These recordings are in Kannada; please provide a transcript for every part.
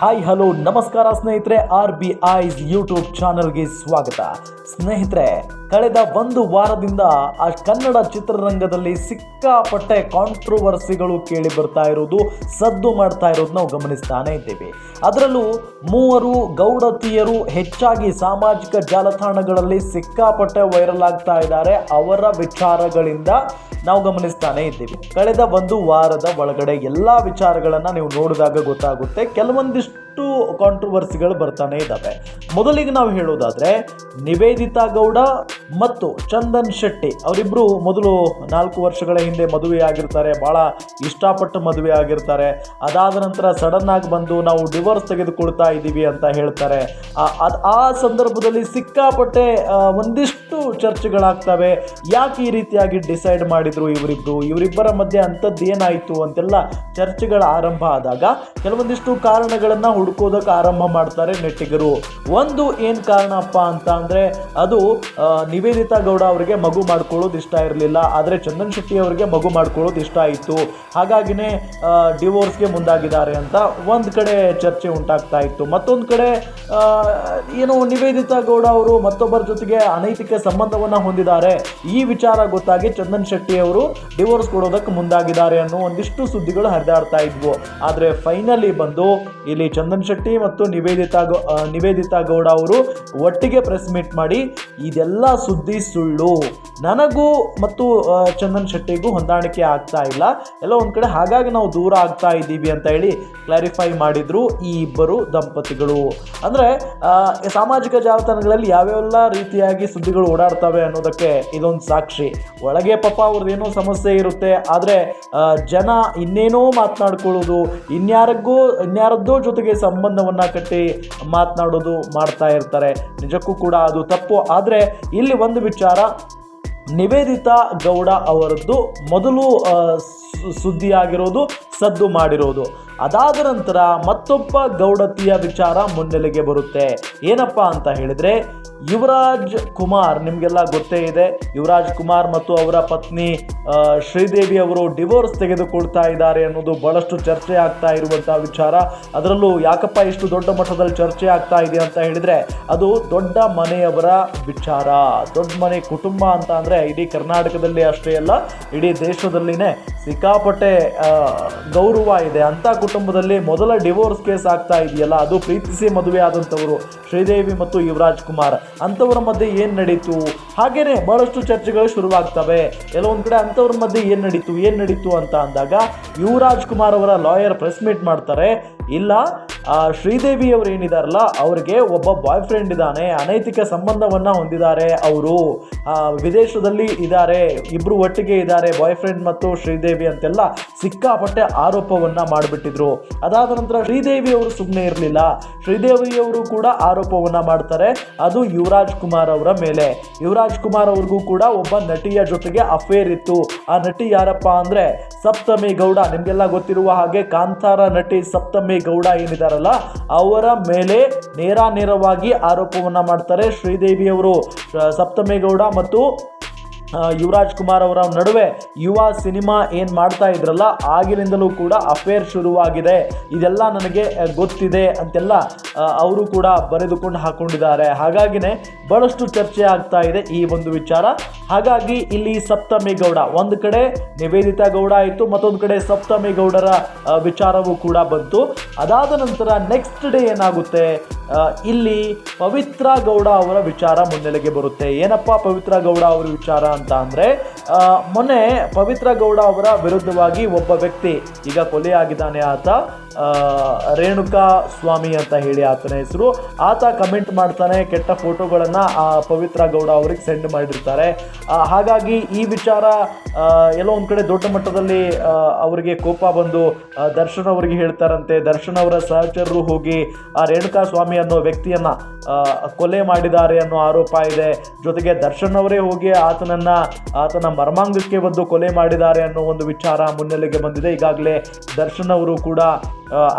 ಹಾಯ್ ಹಲೋ ನಮಸ್ಕಾರ ಸ್ನೇಹಿತರೆ ಆರ್ ಬಿ ಐಸ್ ಯೂಟ್ಯೂಬ್ ಚಾನಲ್ಗೆ ಸ್ವಾಗತ. ಸ್ನೇಹಿತರೆ ಕಳೆದ ಒಂದು ವಾರದಿಂದ ಆ ಕನ್ನಡ ಚಿತ್ರರಂಗದಲ್ಲಿ ಸಿಕ್ಕಾಪಟ್ಟೆ ಕಾಂಟ್ರವರ್ಸಿಗಳು ಕೇಳಿ ಬರ್ತಾ ಇರೋದು, ಸದ್ದು ಮಾಡ್ತಾ ಇರೋದು ನಾವು ಗಮನಿಸ್ತಾನೆ ಇದ್ದೇವೆ. ಅದರಲ್ಲೂ ಮೂವರು ಗೌಡತಿಯರು ಹೆಚ್ಚಾಗಿ ಸಾಮಾಜಿಕ ಜಾಲತಾಣಗಳಲ್ಲಿ ಸಿಕ್ಕಾಪಟ್ಟೆ ವೈರಲ್ ಆಗ್ತಾ ಇದ್ದಾರೆ. ಅವರ ವಿಚಾರಗಳಿಂದ ನಾವು ಗಮನಿಸ್ತಾನೆ ಇದ್ದೀವಿ. ಕಳೆದ ಒಂದು ವಾರದ ಒಳಗಡೆ ಎಲ್ಲ ವಿಚಾರಗಳನ್ನು ನೀವು ನೋಡಿದಾಗ ಗೊತ್ತಾಗುತ್ತೆ. ಕೆಲವೊಂದಿಷ್ಟು ಕಾಂಟ್ರವರ್ಸಿಗಳು ಬರ್ತಾನೆ ಇದ್ದಾವೆ ಮೊದಲಿಗೆ ನಾವು ಹೇಳೋದಾದ್ರೆ ನಿವೇದಿತಾ ಗೌಡ ಮತ್ತು ಚಂದನ್ ಶೆಟ್ಟಿ ಅವರಿಬ್ಬರು ಮೊದಲು ನಾಲ್ಕು ವರ್ಷಗಳ ಹಿಂದೆ ಮದುವೆ ಆಗಿರ್ತಾರೆ ಭಾಳ ಇಷ್ಟಪಟ್ಟು ಮದುವೆ ಆಗಿರ್ತಾರೆ. ಅದಾದ ನಂತರ ಸಡನ್ ಆಗಿ ಬಂದು ನಾವು ಡಿವೋರ್ಸ್ ತೆಗೆದುಕೊಳ್ತಾ ಇದ್ದೀವಿ ಅಂತ ಹೇಳ್ತಾರೆ. ಆ- ಸಂದರ್ಭದಲ್ಲಿ ಸಿಕ್ಕಾಪಟ್ಟೆ ಒಂದಿಷ್ಟು ಚರ್ಚೆಗಳಾಗ್ತವೆ. ಯಾಕೆ ಈ ರೀತಿಯಾಗಿ ಡಿಸೈಡ್ ಮಾಡಿದ್ರು ಇವರಿಬ್ಬರು ಇವರಿಬ್ಬರ ಮಧ್ಯೆ ಅಂಥದ್ದು ಏನಾಯಿತು ಅಂತೆಲ್ಲ ಚರ್ಚೆಗಳ ಆರಂಭ ಆದಾಗ ಕೆಲವೊಂದಿಷ್ಟು ಕಾರಣಗಳನ್ನು ಹುಡುಕೋದಕ್ಕೆ ಆರಂಭ ಮಾಡ್ತಾರೆ ನೆಟ್ಟಿಗರು. ಒಂದು ಏನು ಕಾರಣಪ್ಪ ಅಂತ ಅಂದರೆ, ಅದು ನಿವೇದಿತಾ ಗೌಡ ಅವರಿಗೆ ಮಗು ಮಾಡ್ಕೊಳ್ಳೋದು ಇಷ್ಟ ಇರಲಿಲ್ಲ. ಆದರೆ ಚಂದನ್ ಶೆಟ್ಟಿ ಅವರಿಗೆ ಮಗು ಮಾಡ್ಕೊಳ್ಳೋದು ಇಷ್ಟ ಆಯಿತು. ಹಾಗಾಗಿನೇ ಡಿವೋರ್ಸ್ಗೆ ಮುಂದಾಗಿದ್ದಾರೆ ಅಂತ ಒಂದು ಕಡೆ ಚರ್ಚೆ ಉಂಟಾಗ್ತಾ ಇತ್ತು. ಮತ್ತೊಂದು ಕಡೆ ಏನು ನಿವೇದಿತಾ ಗೌಡ ಅವರು ಮತ್ತೊಬ್ಬರ ಜೊತೆಗೆ ಅನೈತಿಕ ಸಂಬಂಧವನ್ನು ಹೊಂದಿದ್ದಾರೆ. ಈ ವಿಚಾರ ಗೊತ್ತಾಗಿ ಚಂದನ್ ಶೆಟ್ಟಿ ಅವರು ಡಿವೋರ್ಸ್ ಕೊಡೋದಕ್ಕೆ ಮುಂದಾಗಿದ್ದಾರೆ ಅನ್ನೋ ಒಂದಿಷ್ಟು ಸುದ್ದಿಗಳು ಹರಿದಾಡ್ತಾ ಇದ್ವು. ಆದರೆ ಫೈನಲಿ ಬಂದು ಇಲ್ಲಿ ಚಂದನ್ ಶೆಟ್ಟಿ ಮತ್ತು ನಿವೇದಿತಾ ಗೌ ನಿವೇದಿತಾ ಗೌಡ ಅವರು ಒಟ್ಟಿಗೆ ಪ್ರೆಸ್ ಮೀಟ್ ಮಾಡಿ ಇದೆಲ್ಲ ಸುದ್ದಿ ಸುಳ್ಳು. ನನಗೂ ಮತ್ತು ಚಂದನ್ ಶೆಟ್ಟಿಗೂ ಹೊಂದಾಣಿಕೆ ಆಗ್ತಾ ಇಲ್ಲ. ಎಲ್ಲ ಒಂದು ಕಡೆ ಹಾಗಾಗಿ ನಾವು ದೂರ ಆಗ್ತಾ ಇದ್ದೀವಿ ಅಂತ ಹೇಳಿ ಕ್ಲಾರಿಫೈ ಮಾಡಿದರು ಈ ಇಬ್ಬರು ದಂಪತಿಗಳು. ಅಂದರೆ ಸಾಮಾಜಿಕ ಜಾಲತಾಣಗಳಲ್ಲಿ ಯಾವ್ಯಾವೆಲ್ಲ ರೀತಿಯಾಗಿ ಸುದ್ದಿಗಳು ಓಡಾಡ್ತವೆ ಅನ್ನೋದಕ್ಕೆ ಇದೊಂದು ಸಾಕ್ಷಿ. ಒಳಗೆ ಪಾಪ ಅವ್ರದ್ದೇನೋ ಸಮಸ್ಯೆ ಇರುತ್ತೆ, ಆದರೆ ಜನ ಇನ್ನೇನೋ ಮಾತನಾಡ್ಕೊಳ್ಳೋದು, ಇನ್ಯಾರಿಗೂ, ಇನ್ಯಾರದ್ದೋ ಜೊತೆಗೆ ಸಂಬಂಧವನ್ನು ಕಟ್ಟಿ ಮಾತನಾಡೋದು ಮಾಡ್ತಾ ಇರ್ತಾರೆ. ನಿಜಕ್ಕೂ ಕೂಡ ಅದು ತಪ್ಪು. ಆದರೆ ಇಲ್ಲಿ ಒಂದು ವಿಚಾರ, ನಿವೇದಿತಾ ಗೌಡ ಅವರದ್ದು ಮೊದಲು ಸುದ್ದಿಯಾಗಿರೋದು ಸದ್ದು ಮಾಡಿರೋದು. ಅದಾದ ನಂತರ ಮತ್ತೊಬ್ಬ ಗೌಡತಿಯ ವಿಚಾರ ಮುನ್ನೆಲೆಗೆ ಬರುತ್ತೆ. ಏನಪ್ಪ ಅಂತ ಹೇಳಿದ್ರೆ, ಯುವರಾಜ್ ಕುಮಾರ್, ನಿಮಗೆಲ್ಲ ಗೊತ್ತೇ ಇದೆ, ಯುವರಾಜ್ ಕುಮಾರ್ ಮತ್ತು ಅವರ ಪತ್ನಿ ಶ್ರೀದೇವಿ ಅವರು ಡಿವೋರ್ಸ್ ತೆಗೆದುಕೊಳ್ತಾ ಇದ್ದಾರೆ ಅನ್ನೋದು ಬಹಳಷ್ಟು ಚರ್ಚೆ ಆಗ್ತಾ ಇರುವಂತಹ ವಿಚಾರ. ಅದರಲ್ಲೂ ಯಾಕಪ್ಪ ಇಷ್ಟು ದೊಡ್ಡ ಮಟ್ಟದಲ್ಲಿ ಚರ್ಚೆ ಆಗ್ತಾ ಇದೆ ಅಂತ ಹೇಳಿದ್ರೆ, ಅದು ದೊಡ್ಡ ಮನೆಯವರ ವಿಚಾರ. ದೊಡ್ಡ ಮನೆ ಕುಟುಂಬ ಅಂತ ಅಂದ್ರೆ ಇಡೀ ಕರ್ನಾಟಕದಲ್ಲಿ ಅಷ್ಟೇ ಅಲ್ಲ, ಇಡೀ ದೇಶದಲ್ಲಿನೇ ಸಿಕ್ಕಾಪಟ್ಟೆ ಗೌರವ ಇದೆ. ಅಂತ ಕುಟುಂಬದಲ್ಲಿ ಮೊದಲ ಡಿವೋರ್ಸ್ ಕೇಸ್ ಆಗ್ತಾ ಇದೆಯಲ್ಲ, ಅದು ಪ್ರೀತಿಸಿ ಮದುವೆ ಆದಂಥವರು ಶ್ರೀದೇವಿ ಮತ್ತು ಯುವರಾಜ್ ಕುಮಾರ್. ಅಂಥವ್ರ ಮಧ್ಯೆ ಏನು ನಡೀತು? ಹಾಗೇನೆ ಬಹಳಷ್ಟು ಚರ್ಚೆಗಳು ಶುರುವಾಗ್ತವೆ. ಕೆಲವೊಂದು ಕಡೆ ಅಂಥವ್ರ ಮಧ್ಯೆ ಏನು ನಡೀತು ಏನು ನಡೀತು ಅಂತ ಅಂದಾಗ ಯುವರಾಜ್ ಕುಮಾರ್ ಅವರ ಲಾಯರ್ ಪ್ರೆಸ್ ಮೀಟ್ ಮಾಡ್ತಾರೆ. ಇಲ್ಲ ಶ್ರೀದೇವಿ ಅವರು ಏನಿದಾರಲ್ಲ, ಅವ್ರಿಗೆ ಒಬ್ಬ ಬಾಯ್ ಫ್ರೆಂಡ್ ಇದ್ದಾನೆ, ಅನೈತಿಕ ಸಂಬಂಧವನ್ನು ಹೊಂದಿದ್ದಾರೆ ಅವರು. ವಿದೇಶದಲ್ಲಿ ಇದ್ದಾರೆ ಇಬ್ಬರು ಒಟ್ಟಿಗೆ ಇದ್ದಾರೆ ಬಾಯ್ ಫ್ರೆಂಡ್ ಮತ್ತು ಶ್ರೀದೇವಿ ಅಂತೆಲ್ಲ ಸಿಕ್ಕಾಪಟ್ಟೆ ಆರೋಪವನ್ನು ಮಾಡಿಬಿಟ್ಟಿದ್ರು. ಅದಾದ ನಂತರ ಶ್ರೀದೇವಿ ಅವರು ಸುಮ್ಮನೆ ಇರಲಿಲ್ಲ. ಶ್ರೀದೇವಿ ಅವರು ಕೂಡ ಆರೋಪವನ್ನು ಮಾಡ್ತಾರೆ. ಅದು ಯುವರಾಜ್ ಕುಮಾರ್ ಅವರ ಮೇಲೆ. ಯುವರಾಜ್ ಕುಮಾರ್ ಅವ್ರಿಗೂ ಕೂಡ ಒಬ್ಬ ನಟಿಯ ಜೊತೆಗೆ ಅಫೇರ್ ಇತ್ತು. ಆ ನಟಿ ಯಾರಪ್ಪ ಅಂದರೆ ಸಪ್ತಮಿ ಗೌಡ. ನಿಮಗೆಲ್ಲ ಗೊತ್ತಿರುವ ಹಾಗೆ ಕಾಂತಾರ ನಟಿ ಸಪ್ತಮಿ ಗೌಡ ಏನಿದಾರಲ್ಲ ಅವರ ಮೇಲೆ ನೇರ ನೇರವಾಗಿ ಆರೋಪವನ್ನು ಮಾಡ್ತಾರೆ ಶ್ರೀದೇವಿ ಅವರು ಆ, ಗೌಡ ಮತ್ತು ಯುವರಾಜ್ ಕುಮಾರ್ ಅವರ ನಡುವೆ ಯುವ ಸಿನಿಮಾ ಏನು ಮಾಡ್ತಾ ಇದ್ರಲ್ಲ ಆಗಿನಿಂದಲೂ ಕೂಡ ಅಫೇರ್ ಶುರುವಾಗಿದೆ. ಇದೆಲ್ಲ ನನಗೆ ಗೊತ್ತಿದೆ ಅಂತೆಲ್ಲ ಅವರು ಕೂಡ ಬರೆದುಕೊಂಡು ಹಾಕೊಂಡಿದ್ದಾರೆ. ಹಾಗಾಗಿನೇ ಬಹಳಷ್ಟು ಚರ್ಚೆ ಆಗ್ತಾ ಇದೆ ಈ ಒಂದು ವಿಚಾರ. ಹಾಗಾಗಿ ಇಲ್ಲಿ ಸಪ್ತಮಿ ಗೌಡ, ಒಂದು ಕಡೆ ನಿವೇದಿತಾ ಗೌಡ ಆಯಿತು, ಮತ್ತೊಂದು ಕಡೆ ಸಪ್ತಮಿ ಗೌಡರ ವಿಚಾರವೂ ಕೂಡ ಬಂತು. ಅದಾದ ನಂತರ ನೆಕ್ಸ್ಟ್ ಡೇ ಏನಾಗುತ್ತೆ? ಇಲ್ಲಿ ಪವಿತ್ರ ಗೌಡ ಅವರ ವಿಚಾರ ಮುನ್ನೆಲೆಗೆ ಬರುತ್ತೆ. ಏನಪ್ಪ ಪವಿತ್ರ ಗೌಡ ಅವರ ವಿಚಾರ ಅಂತ ಅಂದರೆ ಮೊನ್ನೆ ಪವಿತ್ರ ಗೌಡ ಅವರ ವಿರುದ್ಧವಾಗಿ ಒಬ್ಬ ವ್ಯಕ್ತಿ, ಈಗ ಕೊಲೆಯಾಗಿದ್ದಾನೆ ಆತ ರೇಣುಕಾ ಸ್ವಾಮಿ ಅಂತ ಹೇಳಿ ಆತನ ಹೆಸರು. ಆತ ಕಮೆಂಟ್ ಮಾಡ್ತಾನೆ, ಕೆಟ್ಟ ಫೋಟೋಗಳನ್ನು ಆ ಪವಿತ್ರ ಗೌಡ ಅವ್ರಿಗೆ ಸೆಂಡ್ ಮಾಡಿರ್ತಾರೆ. ಹಾಗಾಗಿ ಈ ವಿಚಾರ ಎಲ್ಲೋ ಒಂದು ಕಡೆ ದೊಡ್ಡ ಮಟ್ಟದಲ್ಲಿ ಅವರಿಗೆ ಕೋಪ ಬಂದು ದರ್ಶನ್ ಅವರಿಗೆ ಹೇಳ್ತಾರಂತೆ. ದರ್ಶನ್ ಅವರ ಸಹಚರರು ಹೋಗಿ, ಆ, ರೇಣುಕಾ ಸ್ವಾಮಿ ಅನ್ನೋ ವ್ಯಕ್ತಿಯನ್ನು ಕೊಲೆ ಮಾಡಿದ್ದಾರೆ ಅನ್ನೋ ಆರೋಪ ಇದೆ. ಜೊತೆಗೆ ದರ್ಶನ್ ಅವರೇ ಹೋಗಿ ಆತನನ್ನು, ಆತನ ಮರ್ಮಾಂಗಕ್ಕೆ ಬಂದು ಕೊಲೆ ಮಾಡಿದ್ದಾರೆ ಅನ್ನೋ ಒಂದು ವಿಚಾರ ಮುನ್ನೆಲೆಗೆ ಬಂದಿದೆ. ಈಗಾಗಲೇ ದರ್ಶನ್ ಅವರು ಕೂಡ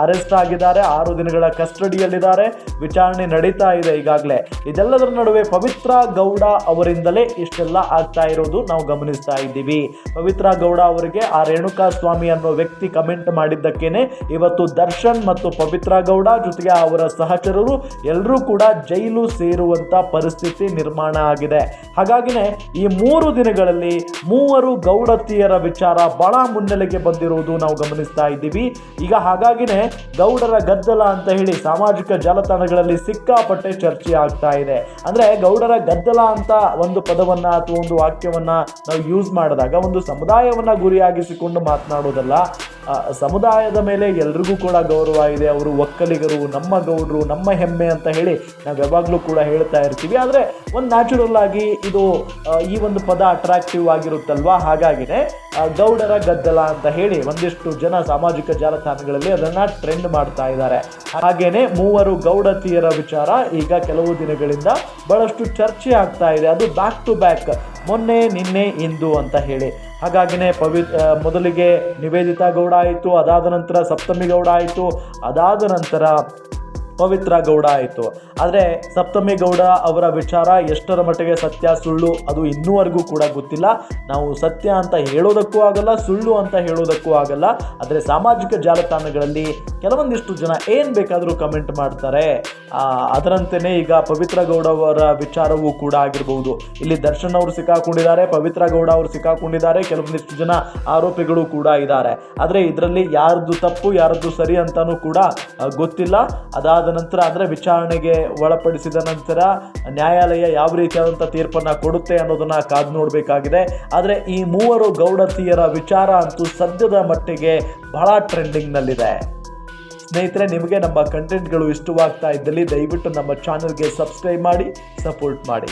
ಅರೆಸ್ಟ್ ಆಗಿದ್ದಾರೆ. ಆರು ದಿನಗಳ ಕಸ್ಟಡಿಯಲ್ಲಿದ್ದಾರೆ. ವಿಚಾರಣೆ ನಡೀತಾ ಇದೆ ಈಗಾಗಲೇ. ಇದೆಲ್ಲದರ ನಡುವೆ ಪವಿತ್ರ ಗೌಡ ಅವರಿಂದಲೇ ಇಷ್ಟೆಲ್ಲ ಆಗ್ತಾ ಇರೋದು ನಾವು ಗಮನಿಸ್ತಾ ಇದ್ದೀವಿ. ಪವಿತ್ರ ಗೌಡ ಅವರಿಗೆ ಆ ರೇಣುಕಾ ಸ್ವಾಮಿ ಅನ್ನೋ ವ್ಯಕ್ತಿ ಕಮೆಂಟ್ ಮಾಡಿದ್ದಕ್ಕೇನೆ ಇವತ್ತು ದರ್ಶನ್ ಮತ್ತು ಪವಿತ್ರ ಗೌಡ ಜೊತೆಗೆ ಅವರ ಸಹಚರರು ಎಲ್ಲರೂ ಕೂಡ ಜೈಲು ಸೇರುವಂತ ಪರಿಸ್ಥಿತಿ ನಿರ್ಮಾಣ ಆಗಿದೆ. ಹಾಗಾಗಿನೇ ಈ ಮೂರು ದಿನಗಳಲ್ಲಿ ಮೂವರು ಗೌಡತಿಯರ ವಿಚಾರ ಬಹಳ ಮುನ್ನೆಲೆಗೆ ಬಂದಿರುವುದು ನಾವು ಗಮನಿಸ್ತಾ ಇದ್ದೀವಿ. ಈಗ ಹಾಗಾಗಿನೇ ಗೌಡರ ಗದ್ದಲ ಅಂತ ಹೇಳಿ ಸಾಮಾಜಿಕ ಜಾಲತಾಣಗಳಲ್ಲಿ ಸಿಕ್ಕಾಪಟ್ಟೆ ಚರ್ಚೆ ಆಗ್ತಾ ಇದೆ. ಅಂದ್ರೆ ಗೌಡರ ಗದ್ದಲ ಅಂತ ಒಂದು ಪದವನ್ನ ಅಥವಾ ಒಂದು ವಾಕ್ಯವನ್ನ ನಾವು ಯೂಸ್ ಮಾಡಿದಾಗ ಒಂದು ಸಮುದಾಯವನ್ನ ಗುರಿಯಾಗಿಸಿಕೊಂಡು ಮಾತನಾಡೋದಲ್ಲ ಸಮುದಾಯದ ಮೇಲೆ ಎಲ್ರಿಗೂ ಕೂಡ ಗೌರವ ಇದೆ. ಅವರು ಒಕ್ಕಲಿಗರು, ನಮ್ಮ ಗೌಡರು, ನಮ್ಮ ಹೆಮ್ಮೆ ಅಂತ ಹೇಳಿ ನಾವು ಯಾವಾಗಲೂ ಕೂಡ ಹೇಳ್ತಾ ಇರ್ತೀವಿ. ಆದರೆ ಒಂದು ನ್ಯಾಚುರಲ್ ಆಗಿ ಇದು ಈ ಒಂದು ಪದ ಅಟ್ರಾಕ್ಟಿವ್ ಆಗಿರುತ್ತಲ್ವಾ? ಹಾಗಾಗಿನೇ ಗೌಡರ ಗದ್ದಲ ಅಂತ ಹೇಳಿ ಒಂದಿಷ್ಟು ಜನ ಸಾಮಾಜಿಕ ಜಾಲತಾಣಗಳಲ್ಲಿ ಅದನ್ನು ಟ್ರೆಂಡ್ ಮಾಡ್ತಾ ಇದ್ದಾರೆ. ಹಾಗೇನೆ ಮೂವರು ಗೌಡತಿಯರ ವಿಚಾರ ಈಗ ಕೆಲವು ದಿನಗಳಿಂದ ಬಹಳಷ್ಟು ಚರ್ಚೆ ಆಗ್ತಾ ಇದೆ. ಅದು ಬ್ಯಾಕ್ ಟು ಬ್ಯಾಕ್ ಮೊನ್ನೆ, ನಿನ್ನೆ, ಇಂದು ಅಂತ ಹೇಳಿ. ಹಾಗಾಗಿನೇ ಪವಿ ಮೊದಲಿಗೆ ನಿವೇದಿತಾ ಗೌಡ ಆಯಿತು ಅದಾದ ನಂತರ ಸಪ್ತಮಿ ಗೌಡ ಆಯಿತು ಅದಾದ ನಂತರ ಪವಿತ್ರ ಗೌಡ ಆಯಿತು. ಆದರೆ ಸಪ್ತಮಿ ಗೌಡ ಅವರ ವಿಚಾರ ಎಷ್ಟರ ಮಟ್ಟಿಗೆ ಸತ್ಯ, ಸುಳ್ಳು ಅದು ಇನ್ನೂವರೆಗೂ ಕೂಡ ಗೊತ್ತಿಲ್ಲ. ನಾವು ಸತ್ಯ ಅಂತ ಹೇಳೋದಕ್ಕೂ ಆಗಲ್ಲ, ಸುಳ್ಳು ಅಂತ ಹೇಳೋದಕ್ಕೂ ಆಗಲ್ಲ. ಆದರೆ ಸಾಮಾಜಿಕ ಜಾಲತಾಣಗಳಲ್ಲಿ ಕೆಲವೊಂದಿಷ್ಟು ಜನ ಏನು ಬೇಕಾದರೂ ಕಮೆಂಟ್ ಮಾಡ್ತಾರೆ. ಅದರಂತೆಯೇ ಈಗ ಪವಿತ್ರ ಗೌಡ ಅವರ ವಿಚಾರವೂ ಕೂಡ ಆಗಿರಬಹುದು ಇಲ್ಲಿ ದರ್ಶನ್ ಅವರು ಸಿಕ್ಕಾಕೊಂಡಿದ್ದಾರೆ, ಪವಿತ್ರ ಗೌಡ ಅವರು ಸಿಕ್ಕಾಕೊಂಡಿದ್ದಾರೆ, ಕೆಲವೊಂದಿಷ್ಟು ಜನ ಆರೋಪಿಗಳು ಕೂಡ ಇದ್ದಾರೆ. ಆದರೆ ಇದರಲ್ಲಿ ಯಾರದ್ದು ತಪ್ಪು ಯಾರದ್ದು ಸರಿ ಅಂತಲೂ ಕೂಡ ಗೊತ್ತಿಲ್ಲ. ಗೊತ್ತಿಲ್ಲ ನಂತರ ಅಂದರೆ ವಿಚಾರಣೆಗೆ ಒಳಪಡಿಸಿದ ನಂತರ ನ್ಯಾಯಾಲಯ ಯಾವ ರೀತಿಯಾದಂಥ ತೀರ್ಪನ್ನು ಕೊಡುತ್ತೆ ಅನ್ನೋದನ್ನು ಕಾದು ನೋಡಬೇಕಾಗಿದೆ. ಆದರೆ ಈ ಮೂವರು ಗೌಡತಿಯರ ವಿಚಾರ ಅಂತೂ ಸದ್ಯದ ಮಟ್ಟಿಗೆ ಬಹಳ ಟ್ರೆಂಡಿಂಗ್ನಲ್ಲಿದೆ. ಸ್ನೇಹಿತರೆ, ನಿಮಗೆ ನಮ್ಮ ಕಂಟೆಂಟ್ಗಳು ಇಷ್ಟವಾಗ್ತಾ ಇದ್ದಲ್ಲಿ ದಯವಿಟ್ಟು ನಮ್ಮ ಚಾನಲ್ಗೆ ಸಬ್ಸ್ಕ್ರೈಬ್ ಮಾಡಿ ಸಪೋರ್ಟ್ ಮಾಡಿ.